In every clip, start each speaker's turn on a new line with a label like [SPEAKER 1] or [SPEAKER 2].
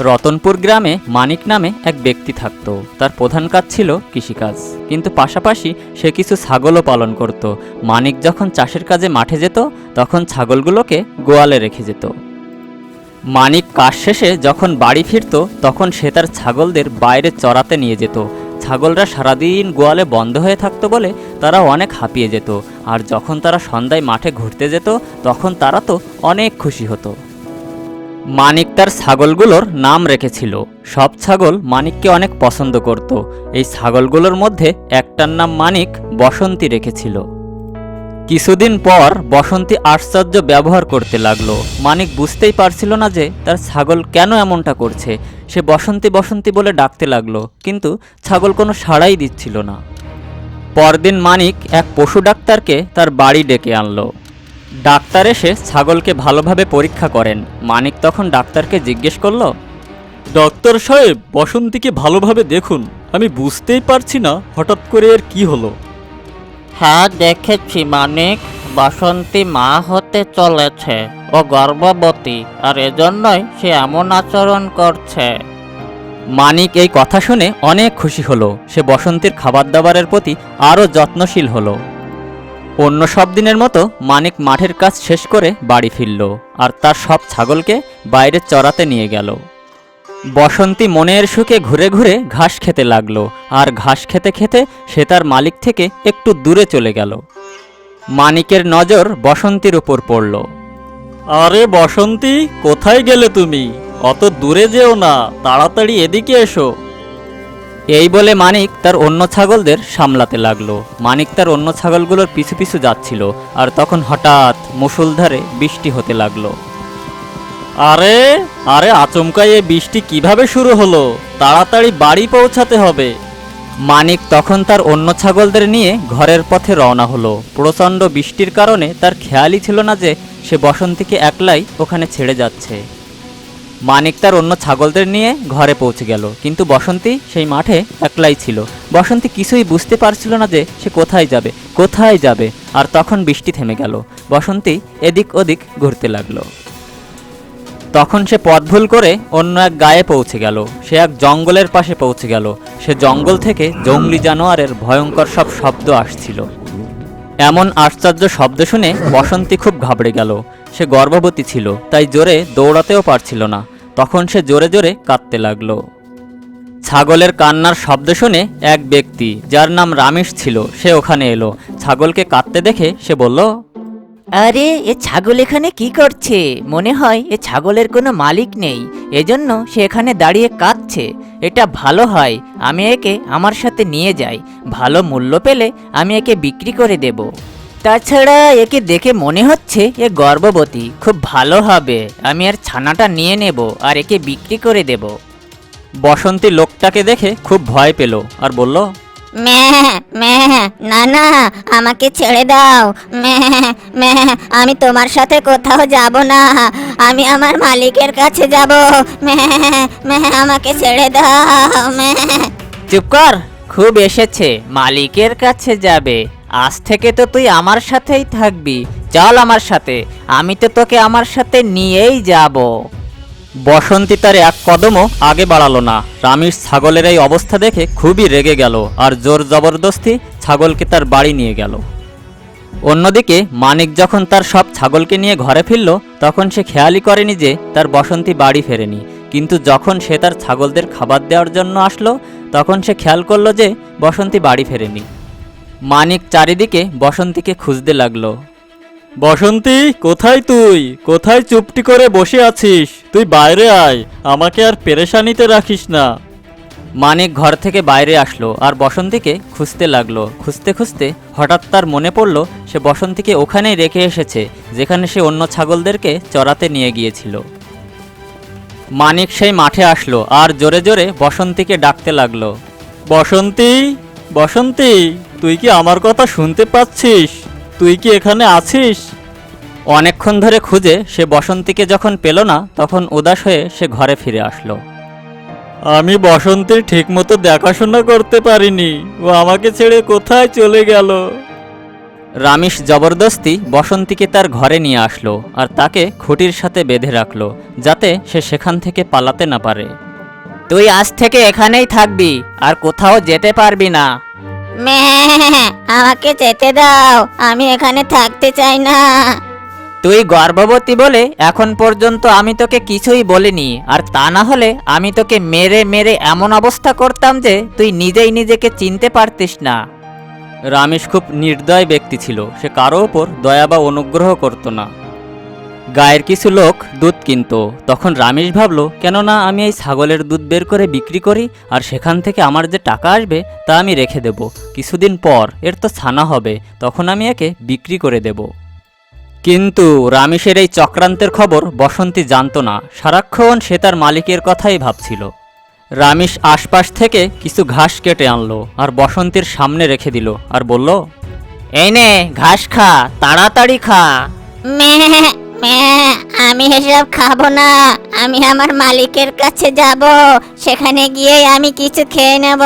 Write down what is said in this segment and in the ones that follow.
[SPEAKER 1] রতনপুর গ্রামে মানিক নামে এক ব্যক্তি থাকত। তার প্রধান কাজ ছিল কৃষিকাজ। কিন্তু পাশাপাশি সে কিছু ছাগলও পালন করত। মানিক যখন চাষের কাজে মাঠে যেত, তখন ছাগলগুলোকে গোয়ালে রেখে যেত। মানিক কাজ শেষে যখন বাড়ি ফিরত, তখন সে তার ছাগলদের বাইরে চড়াতে নিয়ে যেত। ছাগলরা সারাদিন গোয়ালে বন্ধ হয়ে থাকতো বলে তারা অনেক হাঁপিয়ে যেত। আর যখন তারা সন্ধ্যায় মাঠে ঘুরতে যেত, তখন তারা তো অনেক খুশি হতো। মানিক তার ছাগলগুলোর নাম রেখেছিল। সব ছাগল মানিককে অনেক পছন্দ করত। এই ছাগলগুলোর মধ্যে একটার নাম মানিক, বসন্তী রেখেছিল। কিছুদিন পর বসন্তী আশ্চর্য ব্যবহার করতে লাগল। মানিক বুঝতেই পারছিল না যে তার ছাগল কেন এমনটা করছে। সে বসন্তী বসন্তী বলে ডাকতে লাগল, কিন্তু ছাগল কোনো সাড়াই দিচ্ছিল না। পরদিন মানিক এক পশু ডাক্তারকে তার বাড়ি ডেকে আনলো। ডাক্তার এসে ছাগলকে ভালোভাবে পরীক্ষা করেন। মানিক তখন ডাক্তারকে জিজ্ঞেস করল
[SPEAKER 2] ডক্টর সাহেব বসন্তীকে ভালোভাবে দেখুন। আমি বুঝতেই পারছি না হঠাৎ করে এর কি হলো।
[SPEAKER 3] হ্যাঁ দেখেছি মানিক। বাসন্তী মা হতে চলেছে ও গর্ভবতী আর এজন্যই সে এমন আচরণ করছে।
[SPEAKER 1] মানিক এই কথা শুনে অনেক খুশি হলো। সে বসন্তীর খাবার দাবারের প্রতি আরও যত্নশীল হলো। অন্য সব দিনের মতো মানিক মাঠের কাজ শেষ করে বাড়ি ফিরল আর তার সব ছাগলকে বাইরে চড়াতে নিয়ে গেল। বসন্তী মনের সুখে ঘুরে ঘুরে ঘাস খেতে লাগল আর ঘাস খেতে খেতে সে তার মালিক থেকে একটু দূরে চলে গেল। মানিকের নজর বসন্তীর উপর পড়ল।
[SPEAKER 2] আরে বসন্তী, কোথায় গেলে তুমি? অত দূরে যেও না, তাড়াতাড়ি এদিকে এসো।
[SPEAKER 1] এই বলে মানিক তার অন্য ছাগলদের সামলাতে লাগল। মানিক তার অন্য ছাগলগুলোর পিছু পিছু যাচ্ছিল আর তখন হঠাৎ মুষলধারে বৃষ্টি হতে লাগল।
[SPEAKER 2] আরে আরে আচমকাই এ বৃষ্টি কীভাবে শুরু হলো? তাড়াতাড়ি বাড়ি পৌঁছাতে হবে।
[SPEAKER 1] মানিক তখন তার অন্য ছাগলদের নিয়ে ঘরের পথে রওনা হলো। প্রচণ্ড বৃষ্টির কারণে তার খেয়ালই ছিল না যে সে বসন্তীকে একলাই ওখানে ছেড়ে যাচ্ছে। মানিক তার অন্য ছাগলদের নিয়ে ঘরে পৌঁছে গেল। কিন্তু বসন্তী সেই মাঠে একলাই ছিল। বসন্তী কিছুই বুঝতে পারছিল না যে সে কোথায় যাবে কোথায় যাবে, আর তখন বৃষ্টি থেমে গেল। বসন্তী এদিক ওদিক ঘুরতে লাগল। তখন সে পথ ভুল করে অন্য এক গায়ে পৌঁছে গেল। সে এক জঙ্গলের পাশে পৌঁছে গেল। সে জঙ্গল থেকে জঙ্গলি জানোয়ারের ভয়ঙ্কর সব শব্দ আসছিল। এমন আশ্চর্য শব্দ শুনে বসন্তী খুব ঘাবড়ে গেল। সে গর্ভবতী ছিল, তাই জোরে দৌড়াতেও পারছিল না। তখন সে জোরে জোরে কাঁদতে লাগল। ছাগলের কান্নার শব্দ শুনে এক ব্যক্তি, যার নাম রামেশ ছিল, সে ওখানে এলো। ছাগলকে কাঁদতে দেখে সে বলল,
[SPEAKER 3] আরে, এ ছাগল এখানে কি করছে? মনে হয় এ ছাগলের কোনো মালিক নেই। এজন্য সে এখানে দাঁড়িয়ে কাঁদছে। এটা ভালো হয়, আমি একে আমার সাথে নিয়ে যাই। ভালো মূল্য পেলে আমি একে বিক্রি করে দেব। তাছাড়া একে দেখে মনে হচ্ছে এ গর্ভবতী খুব ভালো হবে। আমি আর ছানাটা নিয়ে নেব আর একে বিক্রি করে দেব।
[SPEAKER 1] বসন্তী লোকটাকে দেখে খুব ভয় পেল আর বলল
[SPEAKER 4] ম্যাঁ ম্যাঁ না না আমাকে ছেড়ে দাও। ম্যাঁ ম্যাঁ আমি তোমার সাথে কোথাও যাব না। আমি আমার মালিকের কাছে যাব। ম্যাঁ ম্যাঁ আমাকে ছেড়ে দাও। ম্যাঁ
[SPEAKER 3] চুপ কর খুব এসেছে মালিকের কাছে যাবে। আজ থেকে তো তুই আমার সাথেই থাকবি। চল আমার সাথে, আমি তো তোকে আমার সাথে নিয়েই যাব।
[SPEAKER 1] বসন্তী তার এক কদমও আগে বাড়ালো না। রামির ছাগলের এই অবস্থা দেখে খুবই রেগে গেল আর জোর জবরদস্তি ছাগলকে তার বাড়ি নিয়ে গেল। অন্যদিকে মানিক যখন তার সব ছাগলকে নিয়ে ঘরে ফিরল, তখন সে খেয়ালই করেনি যে তার বসন্তী বাড়ি ফেরেনি। কিন্তু যখন সে তার ছাগলদের খাবার দেওয়ার জন্য আসলো, তখন সে খেয়াল করল যে বসন্তী বাড়ি ফেরেনি। মানিক চারিদিকে বসন্তীকে খুঁজতে লাগল।
[SPEAKER 2] বসন্তী, কোথায় তুই? কোথায় চুপটি করে বসে আছিস? তুই বাইরে আয়, আমাকে আর পেরেশানিতে রাখিস না।
[SPEAKER 1] মানিক ঘর থেকে বাইরে আসলো আর বসন্তীকে খুঁজতে লাগল। খুঁজতে খুঁজতে হঠাৎ তার মনে পড়ল, সে বসন্তীকে ওখানেই রেখে এসেছে, যেখানে সে অন্য ছাগলদেরকে চড়াতে নিয়ে গিয়েছিল। মানিক সেই মাঠে আসলো আর জোরে জোরে বসন্তীকে ডাকতে লাগল।
[SPEAKER 2] বসন্তী বসন্তী, তুই কি আমার কথা শুনতে পাচ্ছিস? তুই কি এখানে আছিস?
[SPEAKER 1] অনেকক্ষণ ধরে খুঁজে সে বসন্তীকে যখন পেল না, তখন উদাস হয়ে সে ঘরে ফিরে আসলো।
[SPEAKER 2] আমি বসন্তীর ঠিকমতো দেখাশোনা করতে পারিনি। ও আমাকে ছেড়ে কোথায় চলে গেল?
[SPEAKER 1] রামিশ জবরদস্তি বসন্তীকে তার ঘরে নিয়ে আসলো আর তাকে খুঁটির সাথে বেঁধে রাখল, যাতে সে সেখান থেকে পালাতে না পারে।
[SPEAKER 3] তুই আজ থেকে এখানেই থাকবি আর কোথাও যেতে পারবি না।
[SPEAKER 4] আমাকে যেতে দাও আমি এখানে থাকতে চাই না।
[SPEAKER 3] তুই গর্ভবতী বলে এখন পর্যন্ত আমি তোকে কিছুই বলিনি আর তা না হলে আমি তোকে মেরে মেরে এমন অবস্থা করতাম যে তুই নিজেই নিজেকে চিনতে পারতিস না।
[SPEAKER 1] রামেশ খুব নির্দয় ব্যক্তি ছিল সে কারও ওপর দয়া বা অনুগ্রহ করতো না। গায়ের কিছু লোক দুধ কিনতো। তখন রামেশ ভাবলো, কেননা আমি এই ছাগলের দুধ বের করে বিক্রি করি আর সেখান থেকে আমার যে টাকা আসবে তা আমি রেখে দেব। কিছুদিন পর এর তো ছানা হবে, তখন আমি একে বিক্রি করে দেব। কিন্তু রামেশের এই চক্রান্তের খবর বসন্তী জানতো না। সারাক্ষণ সে তার মালিকের কথাই ভাবছিল। রামেশ আশপাশ থেকে কিছু ঘাস কেটে আনলো আর বসন্তীর সামনে রেখে দিল আর বলল,
[SPEAKER 3] এই নে, ঘাস খা, তাড়াতাড়ি খা।
[SPEAKER 4] আমি এসব খাব না। আমি আমার মালিকের কাছে যাব। সেখানে গিয়ে আমি কিছু খেয়ে নেব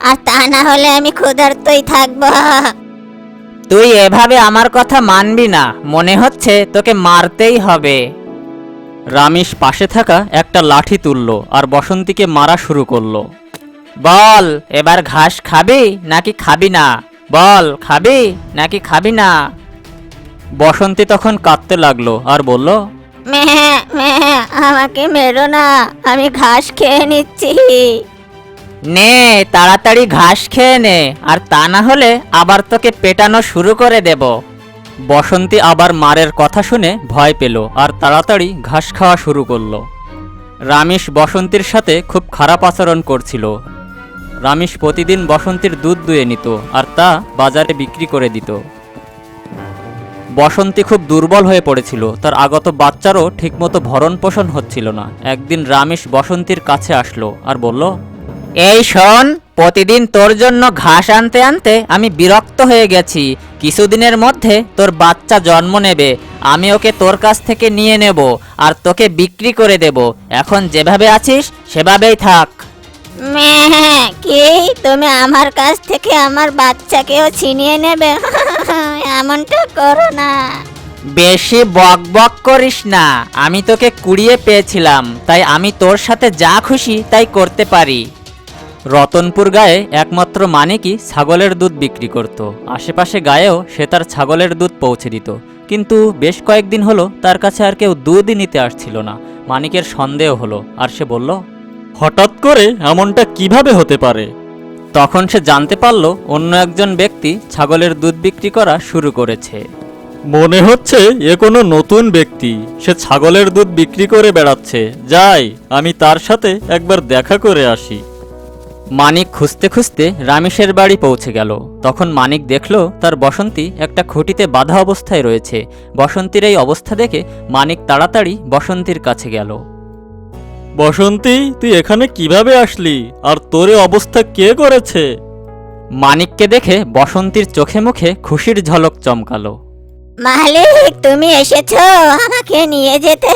[SPEAKER 4] আর তা না হলে আমি ক্ষুধার্তই থাকব।
[SPEAKER 3] তুই এভাবে আমার কথা মানবি না। মনে হচ্ছে তোকে মারতেই হবে।
[SPEAKER 1] রামেশ পাশে থাকা একটা লাঠি তুলল আর বসন্তীকে মারা শুরু করল।
[SPEAKER 3] বল, এবার ঘাস খাবি নাকি খাবি না? বল, খাবি নাকি খাবি না?
[SPEAKER 1] বসন্তী তখন কাঁদতে লাগল আর বলল
[SPEAKER 4] মে মে আমাকে মেরো না আমি ঘাস খেয়ে নিচ্ছি।
[SPEAKER 3] নে তাড়াতাড়ি ঘাস খেয়ে নে আর তা না হলে আবার তোকে পেটানো শুরু করে দেব।
[SPEAKER 1] বসন্তী আবার মারের কথা শুনে ভয় পেল আর তাড়াতাড়ি ঘাস খাওয়া শুরু করল। রামেশ বসন্তীর সাথে খুব খারাপ আচরণ করছিল। রামেশ প্রতিদিন বসন্তীর দুধ দুয়ে নিত আর তা বাজারে বিক্রি করে দিত। বসন্তী খুব দুর্বল হয়ে পড়েছিল। তার আগত বাচ্চারও ঠিকমতো ভরণ পোষণ হচ্ছিল না। একদিন রামেশ বসন্তীর কাছে আসলো আর বলল,
[SPEAKER 3] এই শোন, প্রতিদিন তোর জন্য ঘাস আনতে আনতে আমি বিরক্ত হয়ে গেছি। কিছুদিনের মধ্যে তোর বাচ্চা জন্ম নেবে। আমি ওকে তোর কাছ থেকে নিয়ে নেব আর তোকে বিক্রি করে দেব। এখন যেভাবে আছিস, সেভাবেই থাক।
[SPEAKER 4] কি? তুমি আমার কাছ থেকে আমার বাচ্চাকেও ছিনিয়ে নেবে? এমনটা করো না।
[SPEAKER 3] বেশি বক বক করিস না। আমি তোকে কুড়িয়ে পেয়েছিলাম, তাই আমি তোর সাথে যা খুশি তাই করতে পারি।
[SPEAKER 1] রতনপুর গায়ে একমাত্র মানিকই ছাগলের দুধ বিক্রি করত। আশেপাশে গায়েও সে তার ছাগলের দুধ পৌঁছে দিত। কিন্তু বেশ কয়েকদিন হলো তার কাছে আর কেউ দুধই নিতে আসছিল না। মানিকের সন্দেহ হলো, আর সে বলল
[SPEAKER 2] হঠাৎ করে এমনটা কীভাবে হতে পারে?
[SPEAKER 1] তখন সে জানতে পারল অন্য একজন ব্যক্তি ছাগলের দুধ বিক্রি করা শুরু করেছে।
[SPEAKER 2] মনে হচ্ছে এ কোনো নতুন ব্যক্তি। সে ছাগলের দুধ বিক্রি করে বেড়াচ্ছে। যাই, আমি তার সাথে একবার দেখা করে আসি।
[SPEAKER 1] মানিক খুঁজতে খুঁজতে রামেশের বাড়ি পৌঁছে গেল। তখন মানিক দেখল তার বসন্তী একটা খুঁটিতে বাধা অবস্থায় রয়েছে। বসন্তীর এই অবস্থা দেখে মানিক তাড়াতাড়ি বসন্তীর কাছে গেল।
[SPEAKER 2] বসন্তী তুই এখানে কীভাবে আসলি? আর তোরে অবস্থা কে করেছে?
[SPEAKER 1] মানিককে দেখে বসন্তীর চোখে মুখে খুশির ঝলক চমকালো।
[SPEAKER 4] মালিক তুমি এসেছ আমাকে নিয়ে যেতে।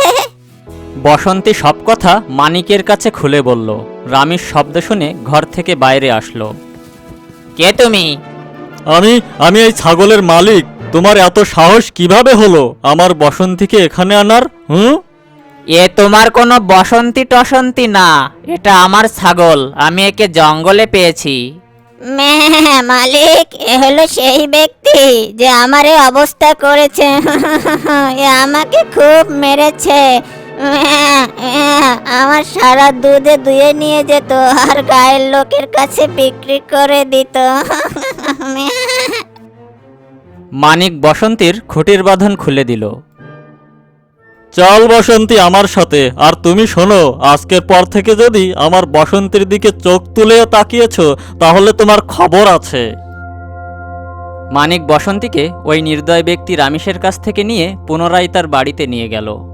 [SPEAKER 1] বসন্তী সব কথা মানিকের কাছে খুলে বলল। রামির শব্দ শুনে ঘর থেকে বাইরে আসলো।
[SPEAKER 3] কে তুমি?
[SPEAKER 2] আমি আমি এই ছাগলের মালিক। তোমার এত সাহস কীভাবে হলো? আমার বসন্তীকে এখানে আনার হুম?
[SPEAKER 3] এ তোমার কোনো বসন্তী টসন্তি না এটা আমার ছাগল আমি একে জঙ্গলে পেয়েছি।
[SPEAKER 4] মালিক এ হলো সেই ব্যক্তি যে আমার এই অবস্থা করেছে। এ আমাকে খুব মেরেছে। ম্যাঁ, ম্যাঁ, আমার সারা দুধে দুয়ে নিয়ে যেত আর গায়ের লোকের কাছে বিক্রি করে দিত। ম্যাঁ।
[SPEAKER 1] মানিক বসন্তীর খুঁটির বাঁধন খুলে দিল।
[SPEAKER 2] চল বসন্তী আমার সাথে, আর তুমি শোনো, আজকের পর থেকে যদি আমার বসন্তীর দিকে চোখ তুলে তাকিয়েছ, তাহলে তোমার খবর আছে।
[SPEAKER 1] মানিক বসন্তীকে ওই নির্দয় ব্যক্তি রামেশের কাছ থেকে নিয়ে পুনরায় তার বাড়িতে নিয়ে গেল।